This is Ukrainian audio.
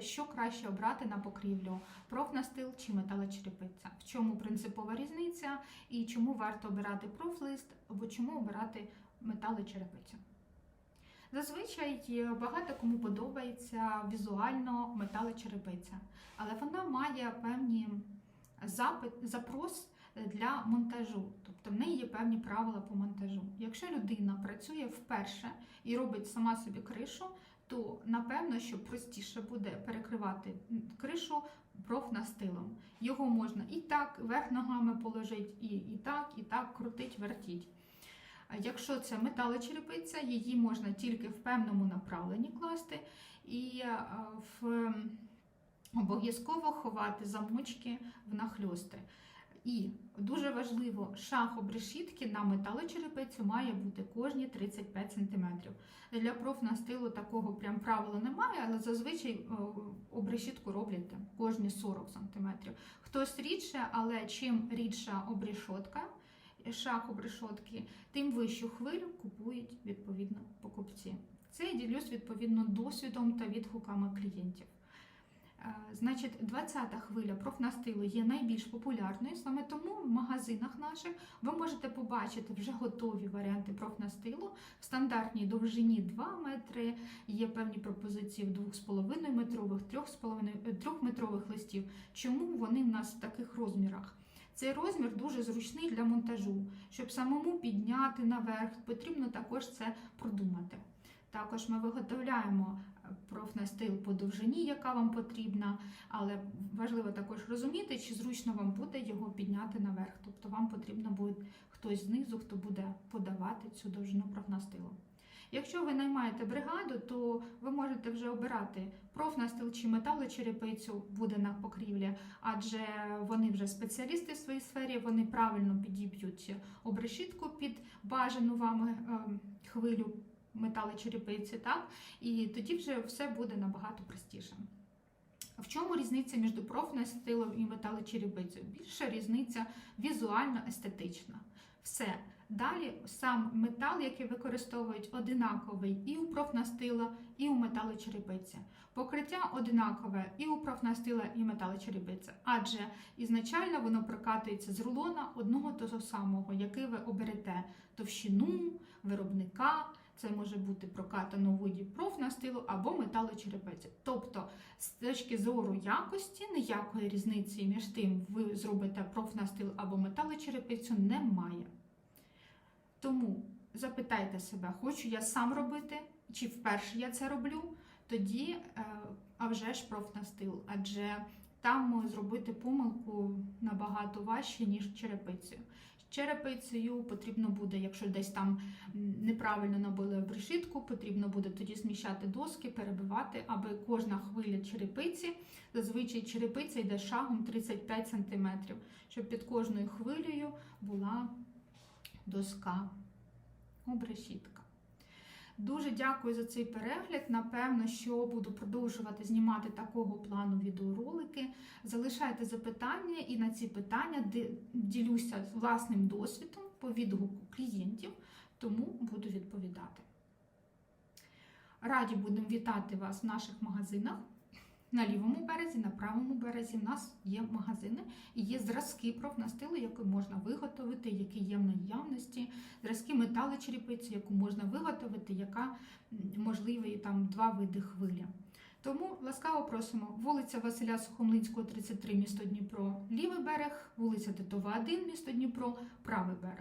Що краще обрати на покрівлю профнастил чи металочерепиця? В чому принципова різниця і чому варто обирати профлист або чому обирати металочерепицю? Зазвичай багато кому подобається візуально металочерепиця, але вона має певні запит, запрос для монтажу, тобто в неї є певні правила по монтажу. Якщо людина працює вперше і робить сама собі кришу, то напевно, що простіше буде перекривати кришу профнастилом. Його можна і так верх ногами положити, і, і так, і так крутить, вертіть. Якщо це металочерепиця, її можна тільки в певному направленні класти і в обов'язково ховати замочки в нахльости. І дуже важливо, шах обрешітки на металочерепицю має бути кожні 35 см. Для профнастилу такого прям правила немає, але зазвичай обрешітку роблять кожні 40 см. Хтось рідше, але чим рідша обрешотка, шах обрешотки, тим вищу хвилю купують відповідно покупці. Це я ділюсь відповідно досвідом та відгуками клієнтів. Е, Значить, 20-та хвиля профнастилу є найбільш популярною, саме тому в магазинах наших ви можете побачити вже готові варіанти профнастилу в стандартній довжині 2 метри, є певні пропозиції в 2,5 метрових, 3,5 метрових листів. Чому вони в нас в таких розмірах? Цей розмір дуже зручний для монтажу. Щоб самому підняти наверх, потрібно також це продумати. Також ми виготовляємо профнастил по довжині, яка вам потрібна, але важливо також розуміти, чи зручно вам буде його підняти наверх. Тобто вам потрібно буде хтось знизу, хто буде подавати цю довжину профнастилу. Якщо ви наймаєте бригаду, то ви можете вже обирати профнастил чи металочерепицю буде на покрівлі, адже вони вже спеціалісти в своїй сфері, вони правильно підіб'ють обрешітку під бажану вами ем, хвилю металочерепиці, так? І тоді вже все буде набагато простіше. В чому різниця між профнастилом і металочерепицею? Більша різниця візуально-естетична. Все. Далі сам метал, який використовують, одинаковий і у профнастила, і у металочерепиці. Покриття одинакове і у профнастила, і металочерепиці. Адже ізначально воно прокатується з рулона одного того самого, який ви оберете товщину, виробника. Це може бути прокатано у виді профнастилу або металочерепиці. Тобто, з точки зору якості, ніякої різниці між тим, ви зробите профнастил або металочерепицю, немає. Тому запитайте себе, хочу я сам робити, чи вперше я це роблю, тоді, е, а вже ж профнастил, адже там зробити помилку набагато важче, ніж черепицею. Черепицею потрібно буде, якщо десь там неправильно набили решітку, потрібно буде тоді зміщати доски, перебивати, аби кожна хвиля черепиці, зазвичай черепиця йде шагом 35 см, щоб під кожною хвилею була доска, обрешітка. Дуже дякую за цей перегляд. Напевно, що буду продовжувати знімати такого плану відеоролики. Залишайте запитання, і на ці питання ділюся власним досвідом по відгуку клієнтів, тому буду відповідати. Раді будемо вітати вас в наших магазинах. На лівому березі, на правому березі в нас є магазини і є зразки профнастилу, які можна виготовити, які є в наявності, зразки металочерепиці, яку можна виготовити, яка можливі там два види хвилі. Тому ласкаво просимо вулиця Василя Сухомлинського, 33, місто Дніпро, лівий берег, вулиця Титова, 1, місто Дніпро, правий берег.